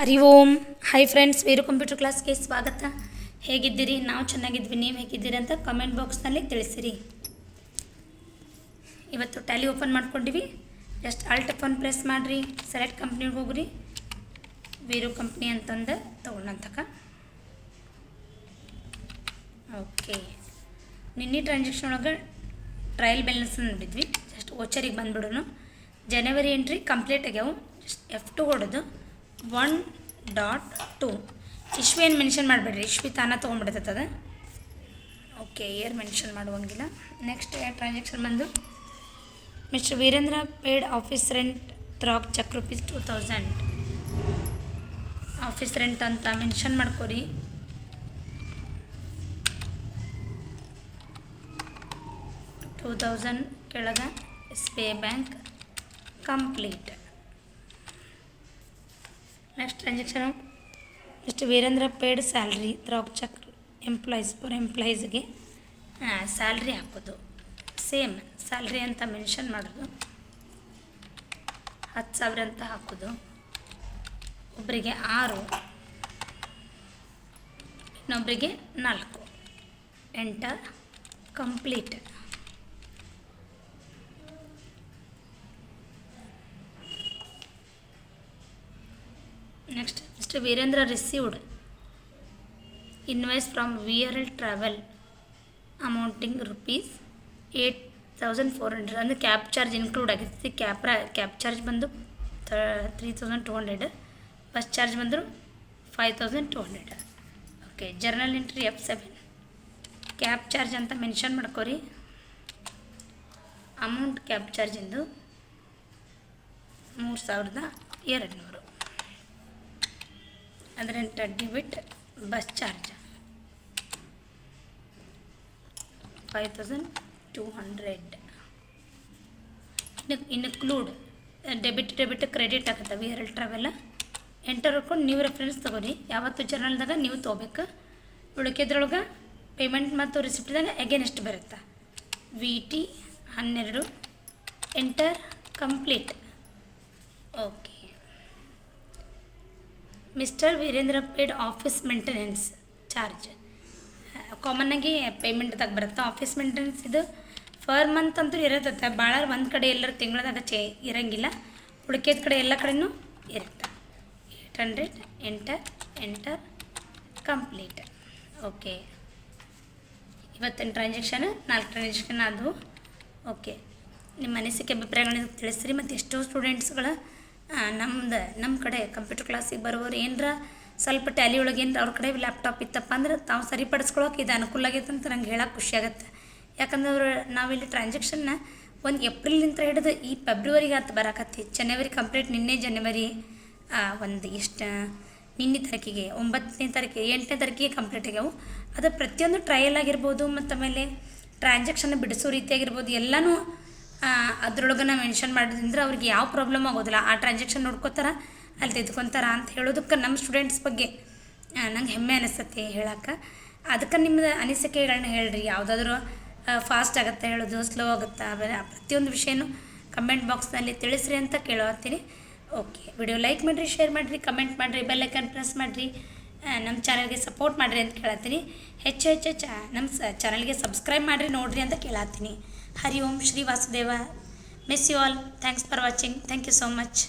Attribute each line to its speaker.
Speaker 1: Hari Om. Hi friends Veeru computer ಕ್ಲಾಸ್ಗೆ ಸ್ವಾಗತ. ಹೇಗಿದ್ದೀರಿ? ನಾವು ಚೆನ್ನಾಗಿದ್ವಿ, ನೀವು ಹೇಗಿದ್ದೀರಿ ಅಂತ ಕಮೆಂಟ್ ಬಾಕ್ಸ್ನಲ್ಲಿ ತಿಳಿಸಿರಿ. ಇವತ್ತು ಟ್ಯಾಲಿ ಓಪನ್ ಮಾಡ್ಕೊಂಡಿವಿ. ಜಸ್ಟ್ ಆಲ್ಟ್ ಫೋನ್ ಪ್ರೆಸ್ ಮಾಡಿರಿ ಸೆಲೆಕ್ಟ್ ಕಂಪ್ನಿಗೆ ಹೋಗ್ರಿ. ವೀರು ಕಂಪ್ನಿ ಅಂತಂದು ತೊಗೊಂಡಂತಕ. ಓಕೆ ನಿನ್ನೆ ಟ್ರಾನ್ಸಾಕ್ಷನ್ ಒಳಗೆ ಟ್ರಯಲ್ ಬ್ಯಾಲೆನ್ಸ್ ನೋಡಿದ್ವಿ. ಜಸ್ಟ್ ಓಚರಿಗೆ ಬಂದ್ಬಿಡೋನು. ಜನವರಿ ಎಂಟ್ರಿ ಕಂಪ್ಲೀಟ್ ಆಗ್ಯಾವು. Just F two ಹೊಡೋದು. One dot two. ಇಶ್ವಿ ಏನು ಮೆನ್ಷನ್ ಮಾಡಬೇಡ್ರಿ? ಇಶ್ವಿ ತಾನ ಅದು ಓಕೆ ಏರ್ ಮೆನ್ಷನ್ ಮಾಡುವಂಗಿಲ್ಲ. ನೆಕ್ಸ್ಟ್ ಟ್ರಾನ್ಸಾಕ್ಷನ್ ಬಂದು mister Veerendra paid office rent through cheque rupees two thousand office rent ಅಂತ ಮೆನ್ಷನ್ ಮಾಡ್ಕೊರಿ ಟೂ ತೌಸಂಡ್ ಕೆಳಗೆ S B I bank complete transaction next Veerendra paid salary through cheque employees for ಎಂಪ್ಲಾಯೀಸ್ಗೆ salary ಹಾಕೋದು. Same salary ಅಂತ mention ಮಾಡೋದು. ಹತ್ತು ಸಾವಿರ ಅಂತ ಹಾಕೋದು. ಒಬ್ಬರಿಗೆ ಆರು ಇನ್ನೊಬ್ಬರಿಗೆ ನಾಲ್ಕು. Enter complete next mister Veerendra received invoice from V R L travel amounting rupees eight thousand four hundred ಅಂದರೆ ಕ್ಯಾಬ್ ಚಾರ್ಜ್ ಇನ್ಕ್ಲೂಡ್ ಆಗಿರ್ತೈತಿ ಕ್ಯಾಬ್ ಕ್ಯಾಬ್ ಚಾರ್ಜ್ ಬಂದು three thousand two hundred bus charge ಬಂದರು five thousand two hundred okay journal entry F seven cab charge ಅಂತ mention ಮಾಡ್ಕೊರಿ. Amount cab ಚಾರ್ಜಿಂದು ಮೂರು ಸಾವಿರದ ಎರಡು ನೂರು ಅದರಂತ ಬಿಟ್ಟು bus charge. Five thousand two hundred. ಇನ್ನು ಇನ್ಕ್ಲೂಡ್ ಡೆಬಿಟ್ ಡೆಬಿಟ್ ಕ್ರೆಡಿಟ್ ಆಗುತ್ತೆ V R L travel enter ಹಾಕೊಂಡು ನೀವು ರೆಫರೆನ್ಸ್ ತೊಗೊರಿ ಯಾವತ್ತು ಜರ್ನಲ್ದಾಗ ನೀವು ತೊಗೋಬೇಕು. ಉಳಿಕೆದ್ರೊಳಗೆ ಪೇಮೆಂಟ್ ಮತ್ತು ರಿಸಿಪ್ಟ್ದಾಗ ಅಗೇನ್ ಎಷ್ಟು ಬರುತ್ತೆ? ವಿ ಟಿ ಹನ್ನೆರಡು. Enter complete okay mister Virendra paid office maintenance charge ಕಾಮನ್ನಾಗಿ ಪೇಮೆಂಟ್ದಾಗ ಬರುತ್ತೆ ಆಫೀಸ್ ಮೇಂಟೆನೆನ್ಸ್ ಇದು? ಫರ್ ಮಂತ್ ಅಂತೂ ಇರತ್ತೆ. ಭಾಳ ಒಂದು ಕಡೆ ಎಲ್ಲರ ತಿಂಗಳದಾಗ ಚೇ ಇರಂಗಿಲ್ಲ. ಉಳಿಕೆದ ಕಡೆ ಎಲ್ಲ ಕಡೆನೂ ಇರುತ್ತೆ. Eight hundred enter enter complete okay ಇವತ್ತಿನ ಟ್ರಾನ್ಸಾಕ್ಷನ್ ನಾಲ್ಕು ಟ್ರಾನ್ಸಾಕ್ಷನ್ ಆದವು. ಓಕೆ ನಿಮ್ಮ ಅನಿಸಿಕೆ ಅಭಿಪ್ರಾಯಗಳನ್ನ ತಿಳಿಸ್ರಿ. ಮತ್ತು ಎಷ್ಟೋ ಸ್ಟೂಡೆಂಟ್ಸ್ಗಳು ನಮ್ದು ನಮ್ಮ ಕಡೆ ಕಂಪ್ಯೂಟರ್ ಕ್ಲಾಸಿಗೆ ಬರೋರು ಏನರ ಸ್ವಲ್ಪ ಟ್ಯಾಲಿ ಒಳಗೆ ಏನರ ಅವ್ರ ಕಡೆ ಲ್ಯಾಪ್ಟಾಪ್ ಇತ್ತಪ್ಪ ಅಂದ್ರೆ ತಾವು ಸರಿಪಡಿಸ್ಕೊಳಕ್ಕೆ ಇದು ಅನುಕೂಲ ಆಗೈತೆ ಅಂತ ನಂಗೆ ಹೇಳಕ್ಕೆ ಖುಷಿ ಆಗುತ್ತೆ. ಯಾಕಂದ್ರೆ ನಾವಿಲ್ಲಿ ಟ್ರಾನ್ಸಾಕ್ಷನ್ನ ಒಂದು ಏಪ್ರಿಲಿಂದ ಹಿಡಿದು ಈ ಫೆಬ್ರವರಿಗೆ ಆತು ಬರಕತ್ತಿ. ಜನವರಿ ಕಂಪ್ಲೀಟ್ ನಿನ್ನೆ ಜನವರಿ ಒಂದು ಎಷ್ಟು, ನಿನ್ನೆ ತಾರೀಕಿಗೆ ಒಂಬತ್ತನೇ ತಾರೀಕಿಗೆ, ಎಂಟನೇ ತಾರೀಕಿಗೆ ಕಂಪ್ಲೀಟ್ ಆಗ್ಯಾವು. ಅದು ಪ್ರತಿಯೊಂದು ಟ್ರಯಲ್ ಆಗಿರ್ಬೋದು ಮತ್ತು ಆಮೇಲೆ ಟ್ರಾನ್ಸಾಕ್ಷನ್ ಬಿಡಿಸೋ ರೀತಿಯಾಗಿರ್ಬೋದು ಎಲ್ಲನೂ ಅದ್ರೊಳಗೆ ನಾವು ಮೆನ್ಷನ್ ಮಾಡಿದ್ರೆ ಅವ್ರಿಗೆ ಯಾವ ಪ್ರಾಬ್ಲಮ್ ಆಗೋದಿಲ್ಲ. ಆ ಟ್ರಾನ್ಸಾಕ್ಷನ್ ನೋಡ್ಕೋತಾರ, ಅಲ್ಲಿ ತೆಗೆದುಕೊಂತಾರ ಅಂತ ಹೇಳೋದಕ್ಕೆ ನಮ್ಮ ಸ್ಟೂಡೆಂಟ್ಸ್ ಬಗ್ಗೆ ನಂಗೆ ಹೆಮ್ಮೆ ಅನಿಸ್ತತಿ ಹೇಳಕ್ಕೆ ಅದಕ್ಕೆ ನಿಮ್ಮದು ಅನಿಸಿಕೆಗಳನ್ನ ಹೇಳ್ರಿ. ಯಾವುದಾದ್ರೂ ಫಾಸ್ಟ್ ಆಗುತ್ತೆ ಹೇಳೋದು ಸ್ಲೋ ಆಗುತ್ತಾ ಆಮೇಲೆ ಪ್ರತಿಯೊಂದು ವಿಷಯನೂ ಕಮೆಂಟ್ ಬಾಕ್ಸ್ನಲ್ಲಿ ತಿಳಿಸ್ರಿ ಅಂತ ಕೇಳೋತ್ತೀನಿ ಓಕೆ ವಿಡಿಯೋ ಲೈಕ್ ಮಾಡಿರಿ ಶೇರ್ ಮಾಡಿರಿ ಕಮೆಂಟ್ ಮಾಡಿರಿ ಬೆಲ್ಲೈಕನ್ ಪ್ರೆಸ್ ಮಾಡಿರಿ. ನಮ್ಮ ಚಾನಲ್ಗೆ ಸಪೋರ್ಟ್ ಮಾಡಿರಿ ಅಂತ ಕೇಳತ್ತೀನಿ. ಹೆಚ್ಚು ಹೆಚ್ಚು ಚ, ನಮ್ಮ ಸ, ಚಾನಲ್ಗೆ ಸಬ್ಸ್ಕ್ರೈಬ್ ಮಾಡಿರಿ ನೋಡಿರಿ ಅಂತ ಕೇಳತ್ತೀನಿ. Hari Om Shri Vasudeva. Miss you all thanks for watching thank you so much